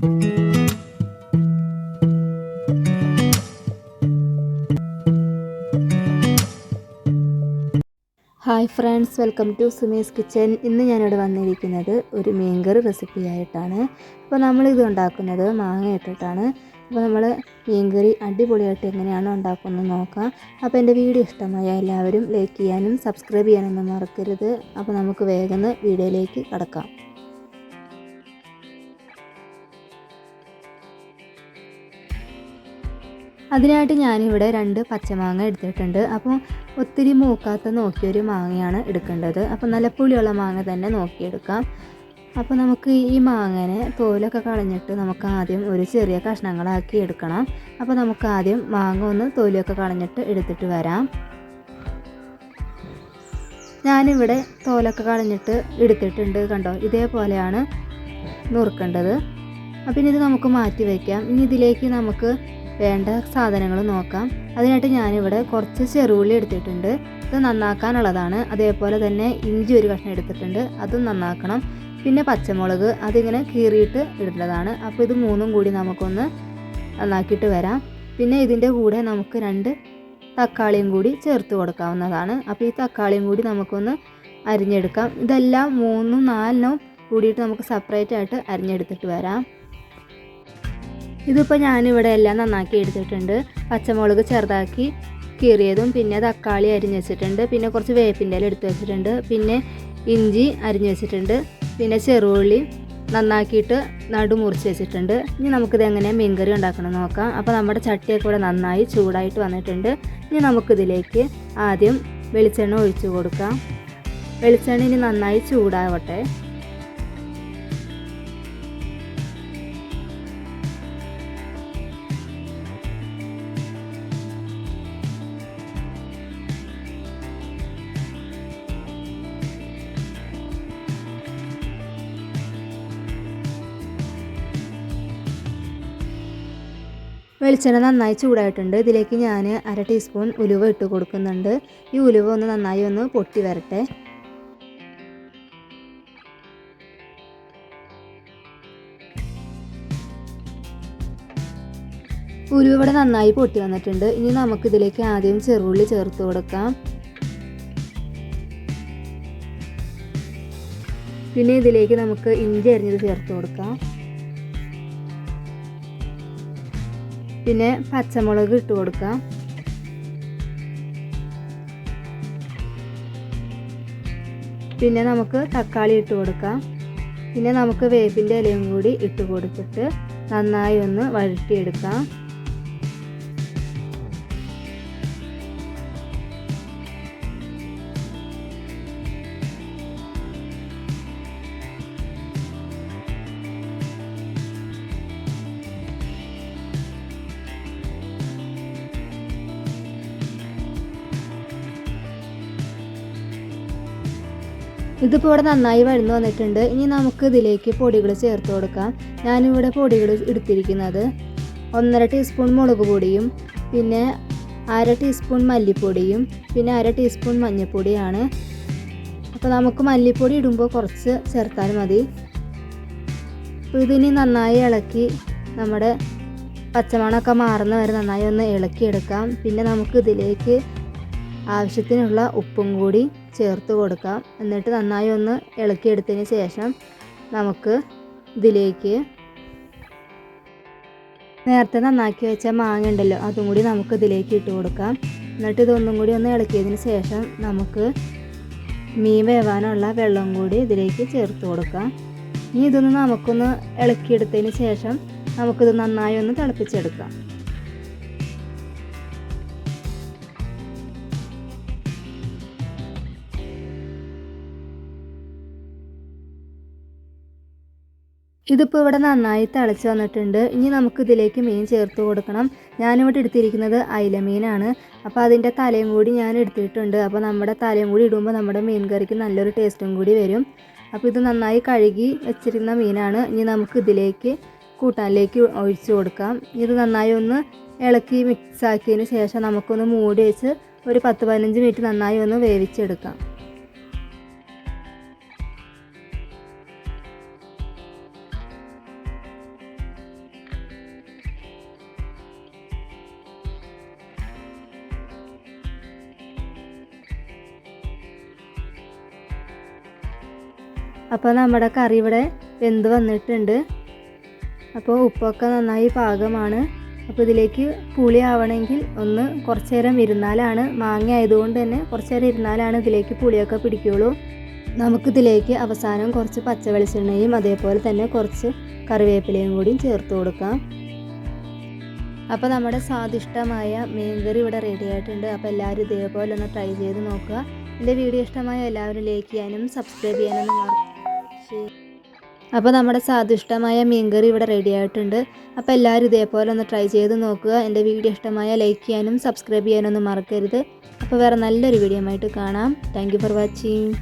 Hi friends welcome to Sumi's kitchen. ഇന്ന് ഞാനിവിടെ വന്നിരിക്കുന്നത് ഒരു മീൻകറി റെസിപ്പി ആയിട്ടാണ്. അപ്പോൾ നമ്മളിത് ഉണ്ടാക്കുന്നത് മാങ്ങ ഇട്ടിട്ടാണ്. അപ്പോൾ നമ്മൾ മീൻകറി അടിപൊളിയായിട്ട് എങ്ങനെയാണ് ഉണ്ടാക്കുന്നത് നോക്കാം. അപ്പോൾ എന്റെ വീഡിയോ ഇഷ്ടമായ എല്ലാവരും ലൈക്ക് ചെയ്യാനും സബ്സ്ക്രൈബ് ചെയ്യാനൊന്നും മറക്കരുത്. അപ്പോൾ നമുക്ക് വേഗം വീഡിയോയിലേക്ക് കടക്കാം. അതിനായിട്ട് ഞാനിവിടെ രണ്ട് പച്ചമാങ്ങ എടുത്തിട്ടുണ്ട്. അപ്പോൾ ഒത്തിരി മൂക്കാത്ത നോക്കിയൊരു മാങ്ങയാണ് എടുക്കേണ്ടത്. അപ്പോൾ നല്ല പുളിയുള്ള മാങ്ങ തന്നെ നോക്കിയെടുക്കാം. അപ്പോൾ നമുക്ക് ഈ മാങ്ങനെ തോലൊക്കെ കളഞ്ഞിട്ട് നമുക്ക് ആദ്യം ഒരു ചെറിയ കഷ്ണങ്ങളാക്കി എടുക്കണം. അപ്പോൾ നമുക്ക് ആദ്യം മാങ്ങ ഒന്ന് തോലൊക്കെ കളഞ്ഞിട്ട് എടുത്തിട്ട് വരാം. ഞാനിവിടെ തോലൊക്കെ കളഞ്ഞിട്ട് എടുത്തിട്ടുണ്ട് കണ്ടോ? ഇതേപോലെയാണ് നുറുക്കേണ്ടത്. അപ്പം ഇത് നമുക്ക് മാറ്റി വയ്ക്കാം. ഇനി ഇതിലേക്ക് നമുക്ക് വേണ്ട സാധനങ്ങൾ നോക്കാം. അതിനായിട്ട് ഞാനിവിടെ കുറച്ച് ചെറുള്ളി എടുത്തിട്ടുണ്ട്. ഇത് നന്നാക്കാനുള്ളതാണ്. അതേപോലെ തന്നെ ഇഞ്ചി ഒരു കഷ്ണം എടുത്തിട്ടുണ്ട്. അതും നന്നാക്കണം. പിന്നെ പച്ചമുളക് അതിങ്ങനെ കീറിയിട്ട് ഇടേണ്ടതാണ്. അപ്പോൾ ഇത് മൂന്നും കൂടി നമുക്കൊന്ന് നന്നാക്കിയിട്ട് വരാം. പിന്നെ ഇതിന്റെ കൂടെ നമുക്ക് രണ്ട് തക്കാളിയും കൂടി ചേർത്ത് കൊടുക്കാവുന്നതാണ്. അപ്പോൾ ഈ തക്കാളിയും കൂടി നമുക്കൊന്ന് അരിഞ്ഞെടുക്കാം. ഇതെല്ലാം മൂന്നും നാലിനും കൂടിയിട്ട് നമുക്ക് സെപ്പറേറ്റ് ആയിട്ട് അരിഞ്ഞെടുത്തിട്ട് വരാം. ഇതിപ്പോൾ ഞാനിവിടെ എല്ലാം നന്നാക്കി എടുത്തിട്ടുണ്ട്. പച്ചമുളക് ചെറുതാക്കി കീറിയതും പിന്നെ തക്കാളി അരിഞ്ഞ് വെച്ചിട്ടുണ്ട്. പിന്നെ കുറച്ച് വേപ്പിന്റെ ഇല എടുത്ത് വെച്ചിട്ടുണ്ട്. പിന്നെ ഇഞ്ചി അരിഞ്ഞ് വെച്ചിട്ടുണ്ട്. പിന്നെ ചെറുള്ളി നന്നാക്കിയിട്ട് നടു മുറിച്ച് വെച്ചിട്ടുണ്ട്. ഇനി നമുക്കിത് എങ്ങനെ മീൻകറി ഉണ്ടാക്കണം നോക്കാം. അപ്പോൾ നമ്മുടെ ചട്ടിയൊക്കെ കൂടെ നന്നായി ചൂടായിട്ട് വന്നിട്ടുണ്ട്. ഇനി നമുക്കിതിലേക്ക് ആദ്യം വെളിച്ചെണ്ണ ഒഴിച്ചു കൊടുക്കാം. വെളിച്ചെണ്ണ ഇനി നന്നായി ചൂടാവട്ടെ. വെളിച്ചെണ്ണ നന്നായി ചൂടായിട്ടുണ്ട്. ഇതിലേക്ക് ഞാൻ അര ടീസ്പൂൺ ഉലുവ ഇട്ട് കൊടുക്കുന്നുണ്ട്. ഈ ഉലുവ ഒന്ന് നന്നായി ഒന്ന് പൊട്ടി വരട്ടെ. ഉലുവ ഇവിടെ നന്നായി പൊട്ടി വന്നിട്ടുണ്ട്. ഇനി നമുക്ക് ഇതിലേക്ക് ആദ്യം ചെറുള്ളി ചേർത്ത് കൊടുക്കാം. പിന്നെ ഇതിലേക്ക് നമുക്ക് ഇഞ്ചി അരിഞ്ഞത് ചേർത്ത് കൊടുക്കാം. പിന്നെ പച്ചമുളക് ഇട്ട് കൊടുക്കാം. പിന്നെ നമുക്ക് തക്കാളി ഇട്ട് കൊടുക്കാം. പിന്നെ നമുക്ക് വേപ്പിന്റെ ഇലയും കൂടി ഇട്ട് കൊടുത്തിട്ട് നന്നായി ഒന്ന് വഴറ്റിയെടുക്കാം. ഇതിപ്പോൾ ഇവിടെ നന്നായി വഴന്നു വന്നിട്ടുണ്ട്. ഇനി നമുക്ക് ഇതിലേക്ക് പൊടികൾ ചേർത്ത് കൊടുക്കാം. ഞാനിവിടെ പൊടികൾ എടുത്തിരിക്കുന്നത് ഒന്നര ടീസ്പൂൺ മുളക് പൊടിയും പിന്നെ അര ടീസ്പൂൺ മല്ലിപ്പൊടിയും പിന്നെ അര ടീസ്പൂൺ മഞ്ഞൾപ്പൊടിയാണ്. അപ്പോൾ നമുക്ക് മല്ലിപ്പൊടി ഇടുമ്പോൾ കുറച്ച് ചേർത്താൽ മതി. അപ്പോൾ ഇതിനി നന്നായി ഇളക്കി നമ്മുടെ പച്ചമണമൊക്കെ മാറുന്ന വരെ നന്നായി ഒന്ന് ഇളക്കിയെടുക്കാം. പിന്നെ നമുക്ക് ഇതിലേക്ക് ആവശ്യത്തിനുള്ള ഉപ്പും കൂടി ചേർത്ത് കൊടുക്കാം. എന്നിട്ട് നന്നായി ഒന്ന് ഇളക്കിയെടുത്തതിന് ശേഷം നമുക്ക് ഇതിലേക്ക് നേരത്തെ നന്നാക്കി വെച്ച മാങ്ങ ഉണ്ടല്ലോ അതും കൂടി നമുക്ക് ഇതിലേക്ക് ഇട്ട് കൊടുക്കാം. എന്നിട്ട് ഇതൊന്നും കൂടി ഒന്ന് ഇളക്കിയതിന് ശേഷം നമുക്ക് മീൻ വേവാനുള്ള വെള്ളം കൂടി ഇതിലേക്ക് ചേർത്ത് കൊടുക്കാം. ഇനി ഇതൊന്ന് നമുക്കൊന്ന് ഇളക്കിയെടുത്തതിന് ശേഷം നമുക്കിത് നന്നായി ഒന്ന് തിളപ്പിച്ചെടുക്കാം. ഇതിപ്പോൾ ഇവിടെ നന്നായി തിളച്ച് വന്നിട്ടുണ്ട്. ഇനി നമുക്ക് ഇതിലേക്ക് മീൻ ചേർത്ത് കൊടുക്കണം. ഞാനിവിടെ എടുത്തിരിക്കുന്നത് അയില മീനാണ് അപ്പോൾ അതിന്റെ തലയും കൂടി ഞാൻ എടുത്തിട്ടുണ്ട്. അപ്പോൾ നമ്മുടെ തലയും കൂടി ഇടുമ്പോൾ നമ്മുടെ മീൻ കറിക്ക് നല്ലൊരു ടേസ്റ്റും കൂടി വരും. അപ്പോൾ ഇത് നന്നായി കഴുകി വെച്ചിരുന്ന മീനാണ്. ഇനി നമുക്ക് ഇതിലേക്ക് കൂട്ടാനിലേക്ക് ഒഴിച്ച് കൊടുക്കാം. ഇത് നന്നായി ഒന്ന് ഇളക്കി മിക്സ് ആക്കിയതിന് ശേഷം നമുക്കൊന്ന് മൂടി വെച്ച് ഒരു പത്ത് പതിനഞ്ച് മിനിറ്റ് നന്നായി ഒന്ന് വേവിച്ചെടുക്കാം. അപ്പോൾ നമ്മുടെ കറി ഇവിടെ വെന്ത് വന്നിട്ടുണ്ട്. അപ്പോൾ ഉപ്പൊക്കെ നന്നായി പാകമാണ്. അപ്പോൾ ഇതിലേക്ക് പുളി ആവണമെങ്കിൽ ഒന്ന് കുറച്ച് നേരം ഇരുന്നാലാണ് മാങ്ങ ആയതുകൊണ്ട് തന്നെ കുറച്ച് നേരം ഇരുന്നാലാണ് ഇതിലേക്ക് പുളിയൊക്കെ പിടിക്കുകയുള്ളൂ നമുക്കിതിലേക്ക് അവസാനം കുറച്ച് പച്ച വെളിച്ചെണ്ണയും അതേപോലെ തന്നെ കുറച്ച് കറിവേപ്പിലയും കൂടി ചേർത്ത് കൊടുക്കാം. അപ്പോൾ നമ്മുടെ സ്വാദിഷ്ടമായ മീൻകറി ഇവിടെ റെഡി ആയിട്ടുണ്ട്. അപ്പോൾ എല്ലാവരും ഇതേപോലെ ഒന്ന് ട്രൈ ചെയ്ത് നോക്കുക. എന്റെ വീഡിയോ ഇഷ്ടമായ എല്ലാവരും ലൈക്ക് ചെയ്യാനും സബ്സ്ക്രൈബ് ചെയ്യാനൊന്നും മറ അപ്പോൾ നമ്മുടെ സ്വാദിഷ്ടമായ മീൻകറി ഇവിടെ റെഡി ആയിട്ടുണ്ട്. അപ്പോൾ എല്ലാവരും ഇതേപോലെ ഒന്ന് ട്രൈ ചെയ്ത് നോക്കുക. എന്റെ വീഡിയോ ഇഷ്ടമായ ലൈക്ക് ചെയ്യാനും സബ്സ്ക്രൈബ് ചെയ്യാനൊന്നും മറക്കരുത്. അപ്പോൾ വേറെ നല്ലൊരു വീഡിയോ ആയിട്ട് കാണാം. Thank for watching